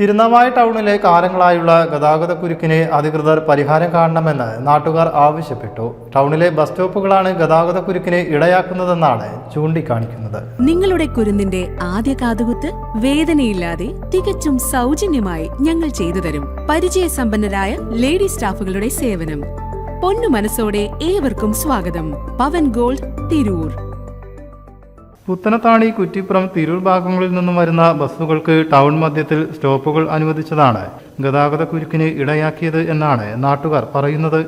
തിരുനാവായ ടൗണിലെ കാലങ്ങളായുള്ള ഗതാഗത കുരുക്കിന് അധികൃതർ പരിഹാരം കാണണമെന്ന് നാട്ടുകാർ ആവശ്യപ്പെട്ടു. ടൗണിലെ ബസ് സ്റ്റോപ്പുകളാണ് ഗതാഗത കുരുക്കിന് ഇടയാക്കുന്നതെന്നാണ് ചൂണ്ടിക്കാണിക്കുന്നത്. നിങ്ങളുടെ കുരുന്നിന്റെ ആദ്യ കാതുകുത്ത് വേദനയില്ലാതെ തികച്ചും സൗജന്യമായി ഞങ്ങൾ ചെയ്തു തരും. പരിചയസമ്പന്നരായ ലേഡി സ്റ്റാഫുകളുടെ സേവനം. പൊന്നു മനസ്സോടെ ഏവർക്കും സ്വാഗതം. പവൻ ഗോൾഡ് തിരൂർ. പുത്തനത്താണി കുറ്റിപ്പുറം തിരൂർ ഭാഗങ്ങളിൽ നിന്നും വരുന്ന ബസ്സുകൾക്ക് ടൗൺ മധ്യത്തിൽ സ്റ്റോപ്പുകൾ അനുവദിച്ചതാണ്. ഗതാഗത കുരുക്കിന് ഇടയാക്കിയത് എന്നാണ് നാട്ടുകാർ പറയുന്നത്.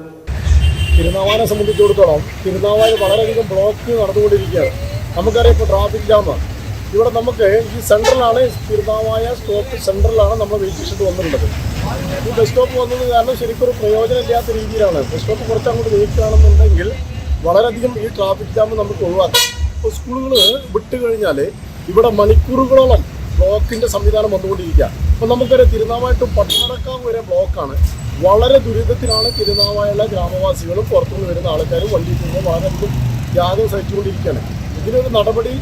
തിരുനാവാനെ സംബന്ധിച്ചിടത്തോളം തിരുനാവായ വളരെയധികം ബ്ലോക്ക് നടന്നുകൊണ്ടിരിക്കുകയാണ്. നമുക്കറിയാം ഇപ്പോൾ ട്രാഫിക് ജാം ഇവിടെ നമുക്ക് ഈ സെൻട്രലാണ് തിരുനാവായ സ്റ്റോപ്പ് സെൻട്രലാണ് നമ്മൾ വെയിറ്റ് വന്നിട്ടുള്ളത്. ഈ ബസ് സ്റ്റോപ്പ് വന്നത് കാരണം ശരിക്കും ഒരു പ്രയോജനമില്ലാത്ത രീതിയിലാണ്. ബസ് സ്റ്റോപ്പ് കുറച്ച് അങ്ങോട്ട് വെയിറ്റാണെന്നുണ്ടെങ്കിൽ വളരെയധികം ഈ ട്രാഫിക് ജാം നമുക്ക് ഒഴിവാക്കാം. സ്കൂളുകൾ വിട്ട് കഴിഞ്ഞാൽ ഇവിടെ മണിക്കൂറുകളോളം ബ്ലോക്കിന്റെ സംവിധാനം വന്നുകൊണ്ടിരിക്കുക. അപ്പോൾ നമുക്കറിയാം തിരുനാവായിട്ടും പട്ടണക്കാവ് വരെ ബ്ലോക്കാണ്. വളരെ ദുരിതത്തിലാണ് തിരുനാവായുള്ള ഗ്രാമവാസികളും പുറത്തുനിന്ന് വരുന്ന ആൾക്കാരും വണ്ടി പോകുമ്പോൾ വളരെയധികം ത്യാഗം സഹിച്ചുകൊണ്ടിരിക്കുകയാണ്. ഇതിനൊരു നടപടി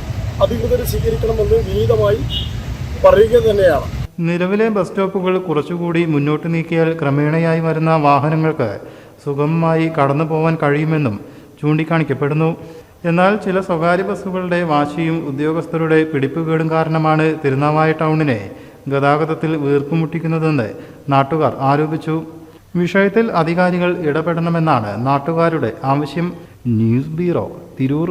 അധികൃതർ സ്വീകരിക്കണമെന്ന് വിനീതമായി പറയുക തന്നെയാണ്. നിലവിലെ ബസ് സ്റ്റോപ്പുകൾ കുറച്ചുകൂടി മുന്നോട്ട് നീക്കിയാൽ ക്രമേണയായി വരുന്ന വാഹനങ്ങൾക്ക് സുഗമമായി കടന്നു പോകാൻ കഴിയുമെന്നും ചൂണ്ടിക്കാണിക്കപ്പെടുന്നു. എന്നാൽ ചില സ്വകാര്യ ബസ്സുകളുടെ വാശിയും ഉദ്യോഗസ്ഥരുടെ പിടിപ്പുകേടും കാരണമാണ് തിരുനാവായ ടൗണിനെ ഗതാഗതത്തിൽ വീർപ്പുമുട്ടിക്കുന്നതെന്ന് നാട്ടുകാർ ആരോപിച്ചു. വിഷയത്തിൽ അധികാരികൾ ഇടപെടണമെന്നാണ് നാട്ടുകാരുടെ ആവശ്യം. News bureau Tirur.